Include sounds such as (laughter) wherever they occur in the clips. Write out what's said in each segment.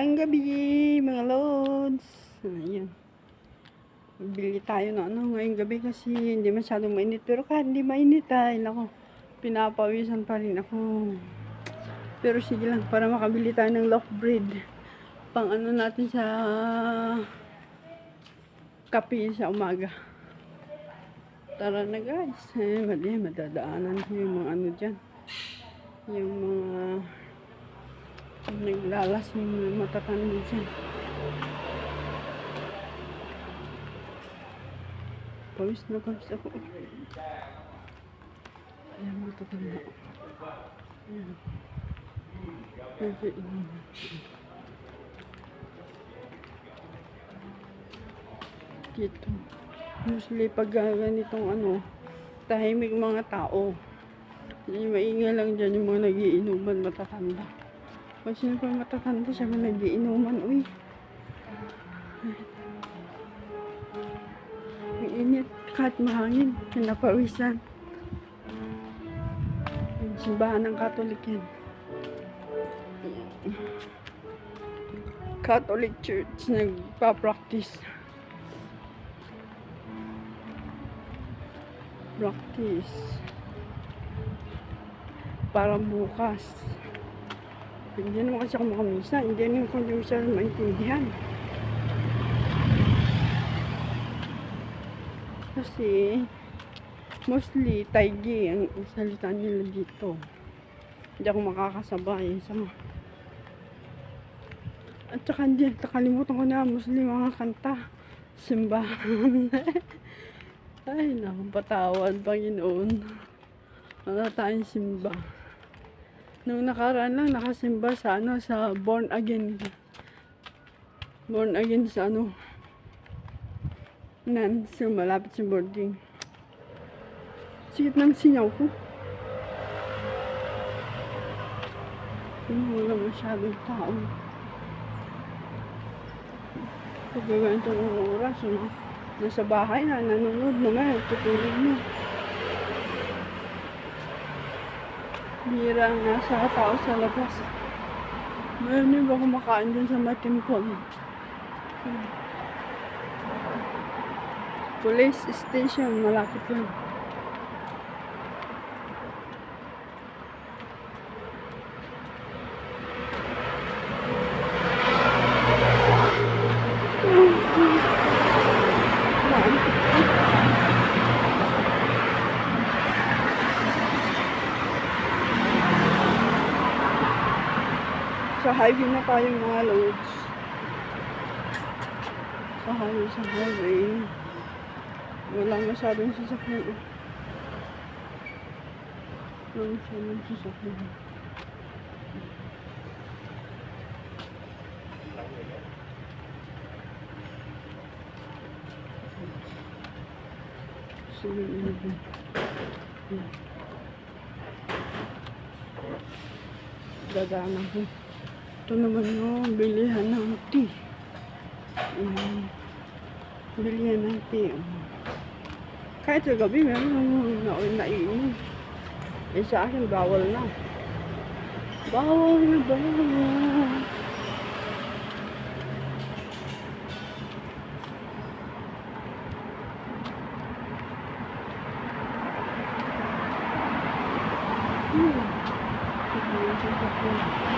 Magandang gabi, mga lods. Ayan. Bili tayo ng ano ngayong gabi kasi hindi masyadong mainit. Pero kahit hindi mainit ay, nako, pinapawisan pa rin ako. Pero sige lang, para makabili tayo ng loaf bread. Pang ano natin sa kape sa umaga. Tara na guys. Eh, mali, madadaanan ko yung mga ano dyan. Yung mga naglalas yung matatanda dyan. Pawis na pawis ako. Ayan, matatanda. Ayan. Medyo init. Dito. Mostly pag ganitong ano, tahimik mga tao. Yung maingay lang dyan yung mga nagiinuman matatanda. Kung sino pa matatanda siya mga nagiinuman, uy. Ang init, kahit mahangin, pinapawisan. Yung simbahan ng Katolik yan. Catholic Church nagpa-practice. Practice. Para bukas. Hindi naman kasi ako makamisa. Hindi naman ko yung siya maintindihan. Kasi, mostly, taigi ang salita nila dito. Hindi ako makakasabay sa at saka hindi, nakalimutan ko na mostly mga kanta. Simbahan. (laughs) Ay, naku, patawad, Panginoon. Wala tayong simba. Nung nakaraan lang, nakasimba sa ano, sa born again. Born again sa ano, nan, sa malapit sa boarding. Sikit ng sinyaw ko. Wala masyadong tao. Pag ganito ng oras, ano, nasa bahay na, nanonood naman, tutulog na. Bira ang nasa tao sa labas. Mayroon yung ba kumakain dun sa matimpon? Hmm. Police station, malapit lang. Sa highway na tayo mga loads. Sa highway, sa highway. Wala masyadong sasakyan. Wala masyadong sasakyan. Sige, ano Dadaan ako. Ito naman yung bilihan ng tea. Um, bilihan ng tea. um. Kahit sa gabi, meron na naiinom. Eh sa akin, bawal na. Bawal na bawal. Hmm. Ito yung sasakyan.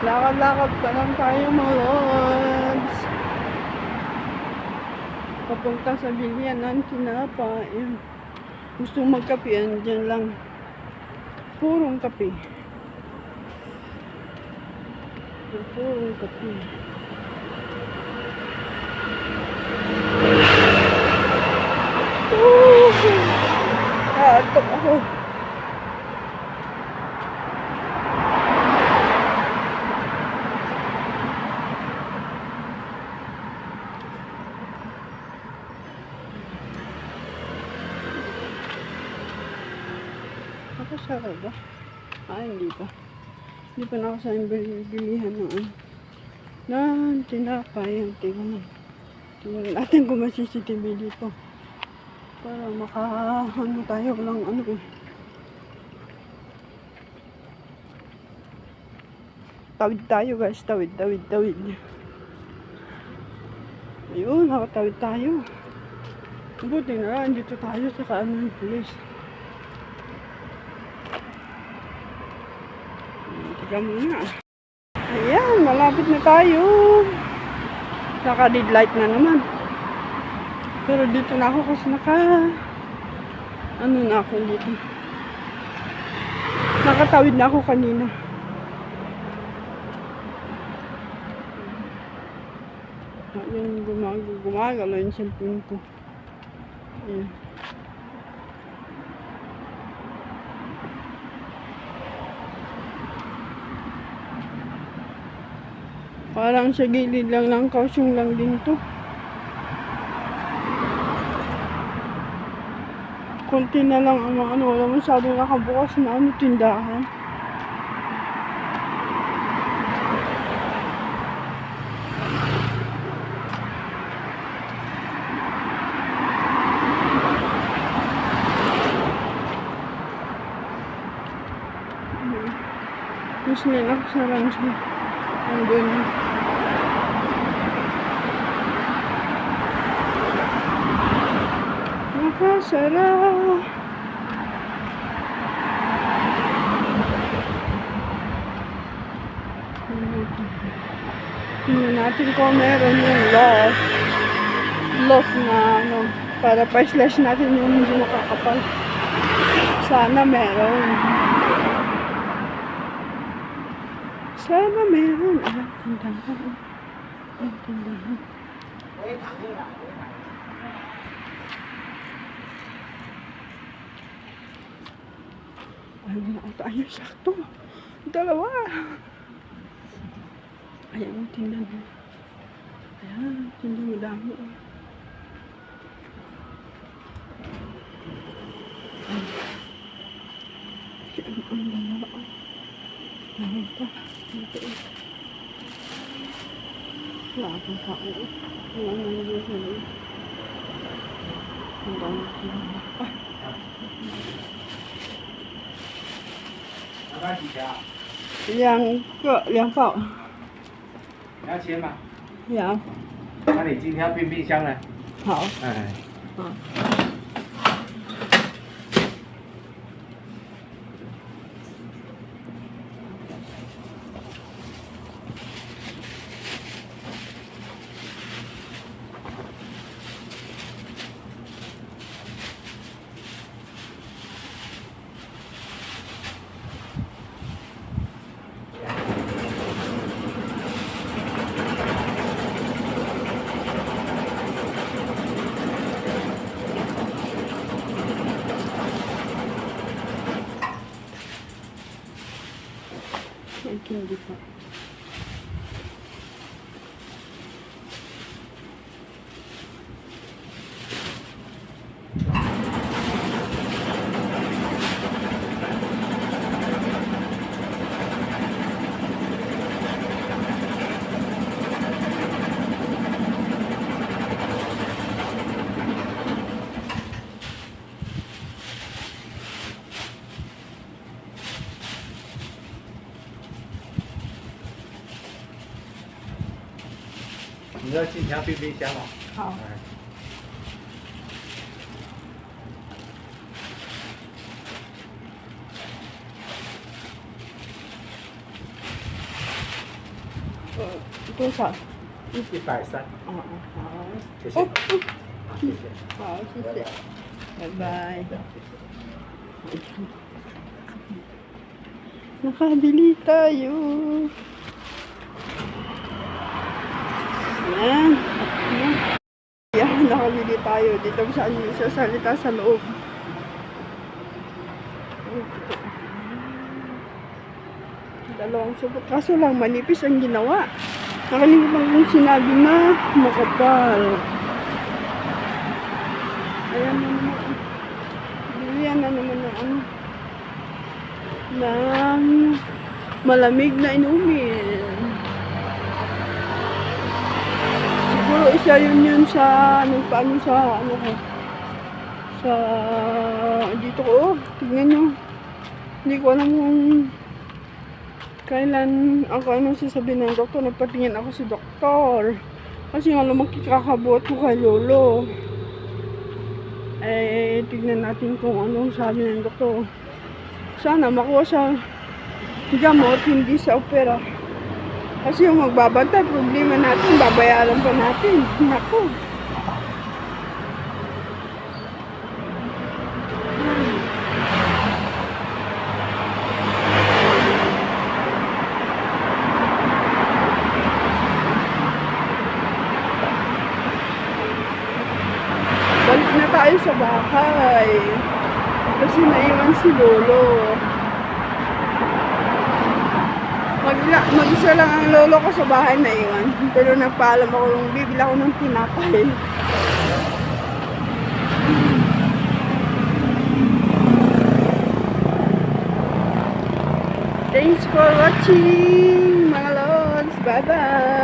Lakad-lakad pa lang tayo mga lods. Papunta sa bilihan ng tinapa. Ayan. Gusto magkape, andyan lang. Purong kape. Purong kape. Ah, antok ako. Ako sa ba? Ah, hindi pa. Hindi pa na ako sa bil- bilihan ng ano. Ng tinapay. Ang tingnan. Tingnan natin kung may CCTV dito. Para maka, ano tayo, walang ano eh. Tawid tayo guys, tawid, tawid, tawid. Ayun, nakatawid tayo. Buti na lang, dito tayo sa kaano ng police. Tiga muna. Ayan, malapit na tayo. Naka-red light na naman. Pero dito na ako kasi naka... Ano na ako dito. Nakatawid na ako kanina. Gumag gumagalaw yung cellphone ko. Ayan. Parang sa gilid lang ng kausyong lang din to. Kunti na lang ang ano, wala masyadong nakabukas na ano, tindahan. Mas nilak sa lang siya. Andun. Nakasara. Tingnan natin kung meron yung loss. Loss na ano. Para pa-slash natin yung hindi makakapal. Sana meron. Sana meron. Ah, tindahan. Ang tindahan. Ayun na ata. Ayun, sakto. Dalawa. Ayan ang tindahan. Ayan, tindahan madami. oh. Ayan, ang dalawa. oh. Ayan pa. Dito eh. Wala akong tao. eh. Wala na naman sa loob. Ang dami tindahan. Ah, 要不要几条？ Yang ke, yang pao. 你要切吗？ Yang. 那你今天要冰冰箱呢？ Hảo. 哎， Hindi Pa. 你要今天冰冰箱吗？好。嗯，多少？一百三。哦哦，好。谢谢。好，谢谢，拜拜。那哈迪利达哟。(laughs) Yan. Yan. Nakabili tayo. Dito sa ano, sa salita sa loob. Dalawang subot. Kaso lang, manipis ang ginawa. Nakalimutan kong sinabi na makapal. Ayan na naman. Bilihan na naman ng ano. Ng malamig na inumin. Siguro isa yun yun sa ano paano sa ano ko sa dito ko. Oh, tignan nyo. Hindi ko alam kung kailan ako ano sasabihin ng doktor. Nagpatingin ako sa doktor. Kasi nga lumaki kakabot ko kay Lolo. Eh, tignan natin kung anong sabi ng doktor. Sana makuha sa gamot, hindi sa opera. Kasi yung magbabantay, problema natin, babayaran pa natin. Naku. Balik na tayo sa bahay. Kasi naiwan si Lolo. Mag-isa lang ang lolo ko sa bahay na iwan. Pero nagpaalam ako yung bibila ko ng tinapay. Thanks for watching, mga lods. Bye-bye.